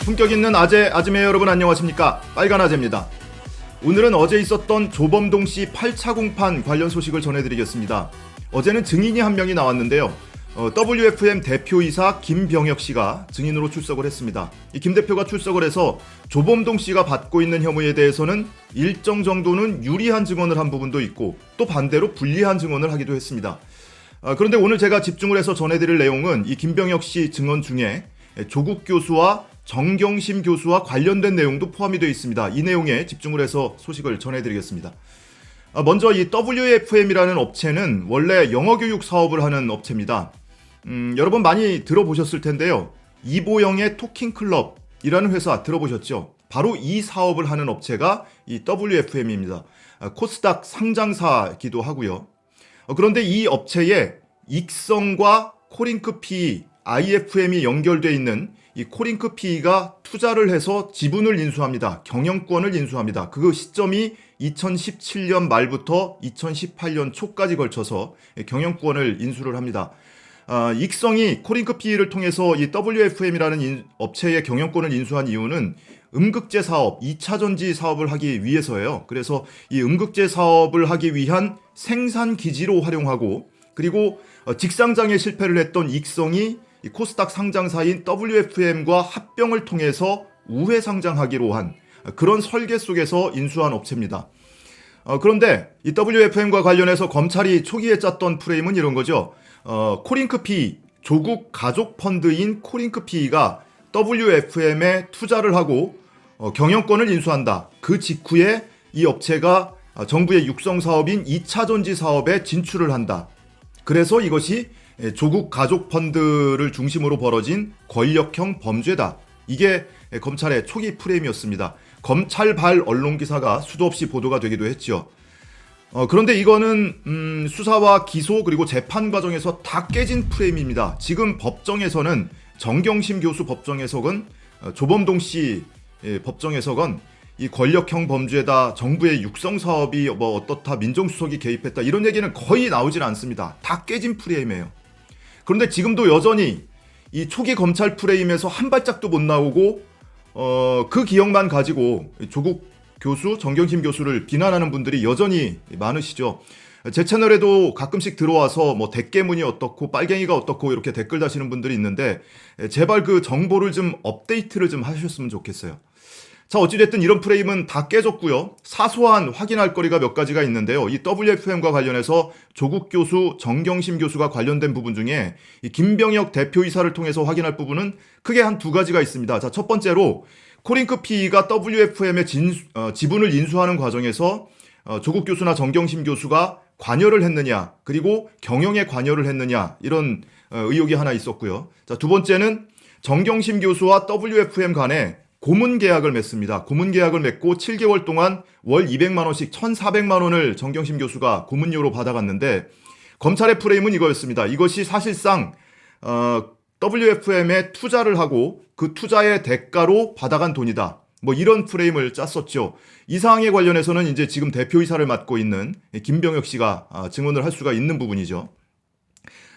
품격 있는 아재 아즈메 여러분 안녕하십니까 빨간 아재입니다. 오늘은 어제 있었던 조범동 씨 8차 공판 관련 소식을 전해드리겠습니다. 어제는 증인이 한 명이 나왔는데요. 어, WFM 대표이사 김병혁 씨가 증인으로 출석을 했습니다. 이 김 대표가 출석을 해서 조범동 씨가 받고 있는 혐의에 대해서는 일정 정도는 유리한 증언을 한 부분도 있고 또 반대로 불리한 증언을 하기도 했습니다. 아, 그런데 오늘 제가 집중을 해서 전해드릴 내용은 이 김병혁 씨 증언 중에 조국 교수와 정경심 교수와 관련된 내용도 포함이 되어 있습니다. 이 내용에 집중을 해서 소식을 전해드리겠습니다. 아, 먼저 이 WFM이라는 업체는 원래 영어 교육 사업을 하는 업체입니다. 음, 여러분 많이 들어보셨을 텐데요. 이보영의 토킹 클럽이라는 회사 들어보셨죠? 바로 이 사업을 하는 업체가 이 WFM입니다. 아, 코스닥 상장사기도 하고요. 어, 그런데 이 업체에 익성과 코링크 P, IFM이 연결돼 있는 이 코링크 P가 투자를 해서 지분을 인수합니다. 경영권을 인수합니다. 그 시점이 2017년 말부터 2018년 초까지 걸쳐서 경영권을 인수를 합니다. 아, 익성이 코링크 P를 통해서 이 WFM이라는 인- 업체의 경영권을 인수한 이유는 음극재 사업, 2차 전지 사업을 하기 위해서예요. 그래서 이 음극재 사업을 하기 위한 생산 기지로 활용하고 그리고 어, 직상장에 실패를 했던 익성이 이 코스닥 상장사인 WFM과 합병을 통해서 우회 상장하기로 한 그런 설계 속에서 인수한 업체입니다. 어, 그런데 이 WFM과 관련해서 검찰이 초기에 짰던 프레임은 이런 거죠. 어, 코링크 피 조국 가족 펀드인 코링크 피가 WFM에 투자를 하고 어, 경영권을 인수한다. 그 직후에 이 업체가 아, 정부의 육성 사업인 2차 전지 사업에 진출을 한다. 그래서 이것이 에, 조국 가족 펀드를 중심으로 벌어진 권력형 범죄다. 이게 에, 검찰의 초기 프레임이었습니다. 검찰발 언론 기사가 수도 없이 보도가 되기도 했죠. 어, 그런데 이거는 음, 수사와 기소 그리고 재판 과정에서 다 깨진 프레임입니다. 지금 법정에서는 정경심 교수 법정 해석은 어, 조범동 씨 예, 법정 해석은 이 권력형 범죄다, 정부의 육성 사업이 뭐 어떻다, 민정수석이 개입했다 이런 얘기는 거의 나오질 않습니다. 다 깨진 프레임이에요. 그런데 지금도 여전히 이 초기 검찰 프레임에서 한 발짝도 못 나오고 어, 그 기억만 가지고 조국 교수, 정경심 교수를 비난하는 분들이 여전히 많으시죠. 제 채널에도 가끔씩 들어와서 뭐 대깨문이 어떻고 빨갱이가 어떻고 이렇게 댓글 다시는 분들이 있는데 제발 그 정보를 좀 업데이트를 좀 하셨으면 좋겠어요. 자, 어찌됐든 이런 프레임은 다 깨졌고요. 사소한 확인할 거리가 몇 가지가 있는데요. 이 WFM과 관련해서 조국 교수, 정경심 교수가 관련된 부분 중에 이 김병혁 대표이사를 통해서 확인할 부분은 크게 한 두 가지가 있습니다. 자, 첫 번째로 코링크 P가 WFM의 진, 어, 지분을 인수하는 과정에서 어, 조국 교수나 정경심 교수가 관여를 했느냐, 그리고 경영에 관여를 했느냐, 이런 어, 의혹이 하나 있었고요. 자, 두 번째는 정경심 교수와 WFM 간에 고문 계약을 맺습니다. 고문 계약을 맺고 7개월 동안 월 200만 원씩 1,400만 원을 정경심 교수가 고문료로 받아갔는데 검찰의 프레임은 이거였습니다. 이것이 사실상 어, WFM에 투자를 하고 그 투자의 대가로 받아간 돈이다. 뭐 이런 프레임을 짰었죠. 이 사항에 관련해서는 이제 지금 대표이사를 맡고 있는 김병혁 씨가 아, 증언을 할 수가 있는 부분이죠.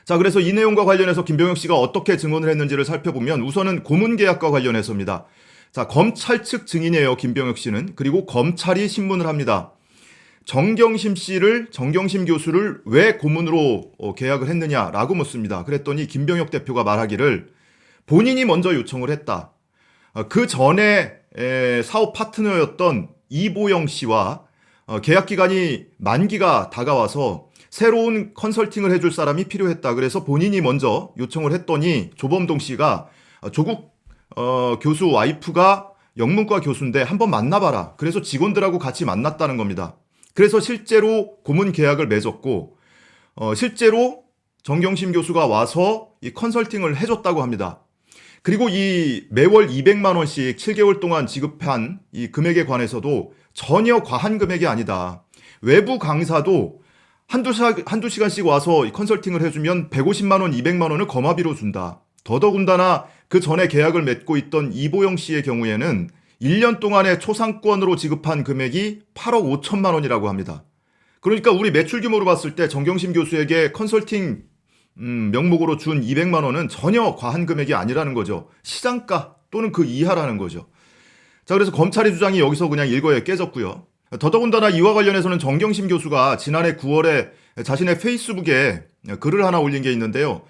자, 그래서 이 내용과 관련해서 김병혁 씨가 어떻게 증언을 했는지를 살펴보면 우선은 고문 계약과 관련해서입니다. 자, 검찰 측 증인이에요, 김병혁 씨는. 그리고 검찰이 신문을 합니다. 정경심 씨를, 정경심 교수를 왜 고문으로 어, 계약을 했느냐라고 묻습니다. 그랬더니 김병혁 대표가 말하기를 본인이 먼저 요청을 했다. 어, 그 전에 에, 사업 파트너였던 이보영 씨와 어, 계약 기간이 만기가 다가와서 새로운 컨설팅을 해줄 사람이 필요했다. 그래서 본인이 먼저 요청을 했더니 조범동 씨가 어, 조국 어, 교수 와이프가 영문과 교수인데 한번 만나봐라. 그래서 직원들하고 같이 만났다는 겁니다. 그래서 실제로 고문 계약을 맺었고 어, 실제로 정경심 교수가 와서 이 컨설팅을 해줬다고 합니다. 그리고 이 매월 200만 원씩 7개월 동안 지급한 이 금액에 관해서도 전혀 과한 금액이 아니다. 외부 강사도 한두, 시, 한두 시간씩 와서 이 컨설팅을 해주면 150만 원, 200만 원을 거마비로 준다. 더더군다나 그 전에 계약을 맺고 있던 이보영 씨의 경우에는 1년 동안의 초상권으로 지급한 금액이 8억 5천만 원이라고 합니다. 그러니까 우리 매출 규모로 봤을 때 정경심 교수에게 컨설팅 음, 명목으로 준 200만 원은 전혀 과한 금액이 아니라는 거죠. 시장가 또는 그 이하라는 거죠. 자, 그래서 검찰의 주장이 여기서 그냥 일거에 깨졌고요. 더더군다나 이와 관련해서는 정경심 교수가 지난해 9월에 자신의 페이스북에 글을 하나 올린 게 있는데요.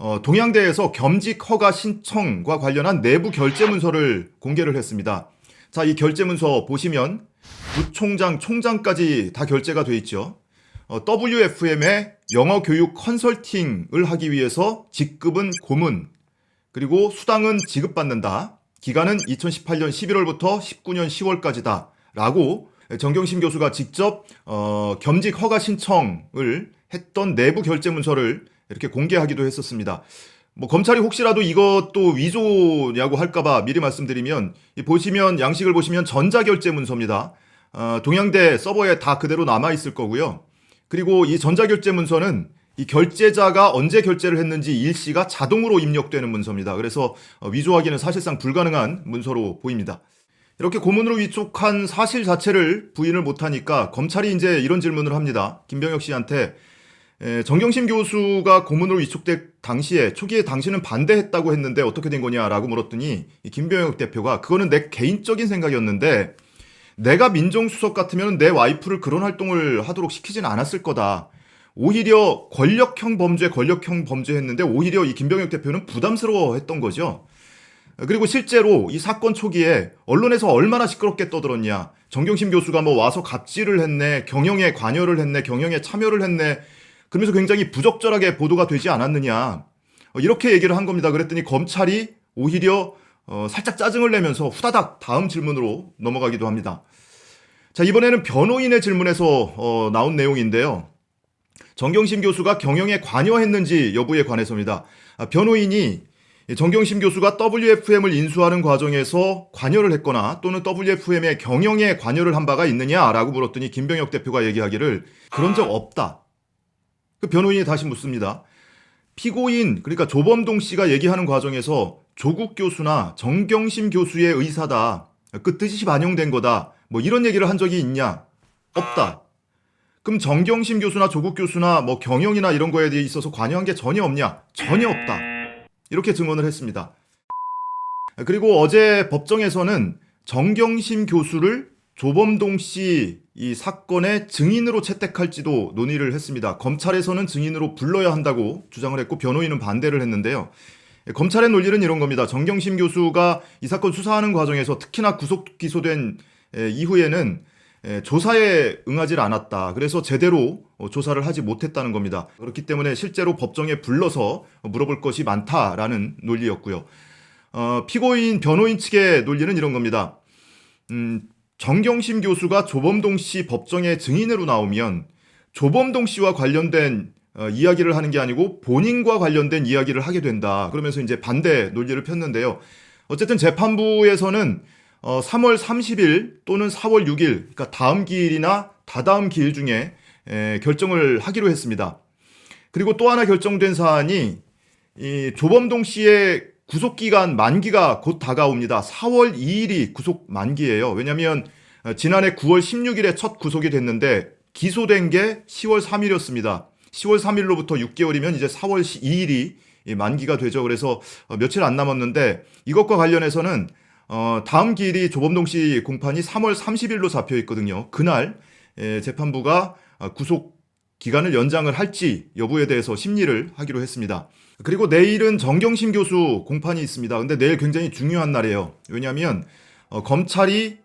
어, 동양대에서 겸직 허가 신청과 관련한 내부 결재 문서를 공개를 했습니다. 자, 이 결재 문서 보시면 부총장, 총장까지 다 결재가 돼 있죠. 어, WFM의 영어 교육 컨설팅을 하기 위해서 직급은 고문, 그리고 수당은 지급받는다. 기간은 2018년 11월부터 19년 10월까지다. 라고 정경심 교수가 직접 어, 겸직 허가 신청을 했던 내부 결재 문서를 이렇게 공개하기도 했었습니다. 뭐 검찰이 혹시라도 이것도 위조냐고 할까봐 미리 말씀드리면 이 보시면 양식을 보시면 전자결제 문서입니다. 어, 동양대 서버에 다 그대로 남아 있을 거고요. 그리고 이 전자결제 문서는 이 결제자가 언제 결제를 했는지 일시가 자동으로 입력되는 문서입니다. 그래서 어, 위조하기는 사실상 불가능한 문서로 보입니다. 이렇게 고문으로 위촉한 사실 자체를 부인을 못하니까 검찰이 이제 이런 질문을 합니다. 김병혁 씨한테 에, 정경심 교수가 고문으로 위촉될 당시에 초기에 당신은 반대했다고 했는데 어떻게 된 거냐라고 물었더니 이 김병혁 대표가 그거는 내 개인적인 생각이었는데 내가 민정수석 같으면 내 와이프를 그런 활동을 하도록 시키진 않았을 거다. 오히려 권력형 범죄, 권력형 범죄 했는데 오히려 이 김병혁 대표는 부담스러워 했던 거죠. 그리고 실제로 이 사건 초기에 언론에서 얼마나 시끄럽게 떠들었냐. 정경심 교수가 뭐 와서 갑질을 했네, 경영에 관여를 했네, 경영에 참여를 했네. 그러면서 굉장히 부적절하게 보도가 되지 않았느냐. 어, 이렇게 얘기를 한 겁니다. 그랬더니 검찰이 오히려 어, 살짝 짜증을 내면서 후다닥 다음 질문으로 넘어가기도 합니다. 자, 이번에는 변호인의 질문에서 어, 나온 내용인데요. 정경심 교수가 경영에 관여했는지 여부에 관해서입니다. 아, 변호인이 정경심 교수가 WFM을 인수하는 과정에서 관여를 했거나 또는 WFM의 경영에 관여를 한 바가 있느냐라고 물었더니 김병혁 대표가 얘기하기를 그런 적 없다. 그 변호인이 다시 묻습니다. 피고인 그러니까 조범동 씨가 얘기하는 과정에서 조국 교수나 정경심 교수의 의사다. 그 뜻이 반영된 거다. 뭐 이런 얘기를 한 적이 있냐? 없다. 그럼 정경심 교수나 조국 교수나 뭐 경영이나 이런 거에 대해 있어서 관여한 게 전혀 없냐? 전혀 없다. 이렇게 증언을 했습니다. 그리고 어제 법정에서는 정경심 교수를 조범동 씨 이 사건의 증인으로 채택할지도 논의를 했습니다. 검찰에서는 증인으로 불러야 한다고 주장을 했고 변호인은 반대를 했는데요. 검찰의 논리는 이런 겁니다. 정경심 교수가 이 사건 수사하는 과정에서 특히나 구속 기소된 이후에는 조사에 응하지 않았다. 그래서 제대로 어, 조사를 하지 못했다는 겁니다. 그렇기 때문에 실제로 법정에 불러서 물어볼 것이 많다라는 논리였고요. 어, 피고인 변호인 측의 논리는 이런 겁니다. 음, 정경심 교수가 조범동 씨 법정에 증인으로 나오면 조범동 씨와 관련된 어, 이야기를 하는 게 아니고 본인과 관련된 이야기를 하게 된다. 그러면서 이제 반대 논리를 폈는데요. 어쨌든 재판부에서는 어, 3월 30일 또는 4월 6일, 그러니까 다음 기일이나 다다음 기일 중에 에, 결정을 하기로 했습니다. 그리고 또 하나 결정된 사안이 이 조범동 씨의 구속 기간 만기가 곧 다가옵니다. 4월 2일이 구속 만기예요. 왜냐하면 어, 지난해 9월 16일에 첫 구속이 됐는데 기소된 게 10월 3일이었습니다. 10월 3일로부터 6개월이면 이제 4월 2일이 만기가 되죠. 그래서 어, 며칠 안 남았는데 이것과 관련해서는 어, 다음 기일이 조범동 씨 공판이 3월 30일로 잡혀 있거든요. 그날 에, 재판부가 어, 구속 기간을 연장을 할지 여부에 대해서 심리를 하기로 했습니다. 그리고 내일은 정경심 교수 공판이 있습니다. 근데 내일 굉장히 중요한 날이에요. 왜냐하면 어, 검찰이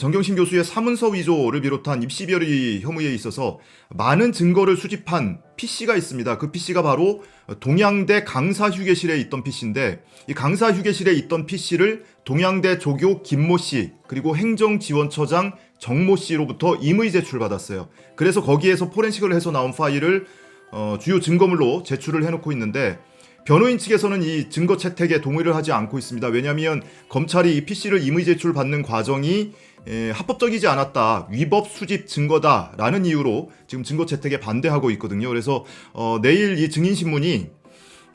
정경심 교수의 사문서 위조를 비롯한 입시비리 혐의에 있어서 많은 증거를 수집한 PC가 있습니다. 그 PC가 바로 동양대 강사 휴게실에 있던 PC인데 이 강사 휴게실에 있던 PC를 동양대 조교 김모 씨 그리고 행정지원처장 정모 씨로부터 임의 제출받았어요. 그래서 거기에서 포렌식을 해서 나온 파일을 어, 주요 증거물로 제출을 해놓고 있는데 변호인 측에서는 이 증거 채택에 동의를 하지 않고 있습니다. 왜냐하면 검찰이 이 PC를 임의 제출 받는 과정이 에, 합법적이지 않았다, 위법 수집 증거다라는 이유로 지금 증거 채택에 반대하고 있거든요. 그래서 어, 내일 이 증인 신문이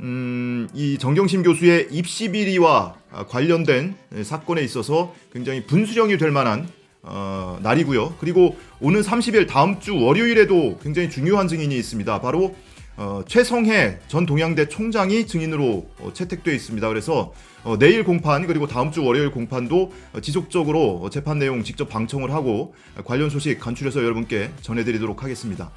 음, 이 정경심 교수의 입시 비리와 관련된 사건에 있어서 굉장히 분수령이 될 만한 어, 날이고요. 그리고 오는 30일 다음 주 월요일에도 굉장히 중요한 증인이 있습니다. 바로 어, 최성해 전 동양대 총장이 증인으로 어, 채택되어 있습니다. 그래서 어, 내일 공판 그리고 다음 주 월요일 공판도 어, 지속적으로 어, 재판 내용 직접 방청을 하고 어, 관련 소식 간추려서 여러분께 전해드리도록 하겠습니다.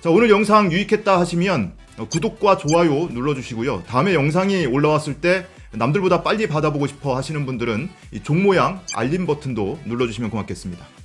자 오늘 영상 유익했다 하시면 어, 구독과 좋아요 눌러주시고요. 다음에 영상이 올라왔을 때 남들보다 빨리 받아보고 싶어 하시는 분들은 이종 모양 알림 버튼도 눌러주시면 고맙겠습니다.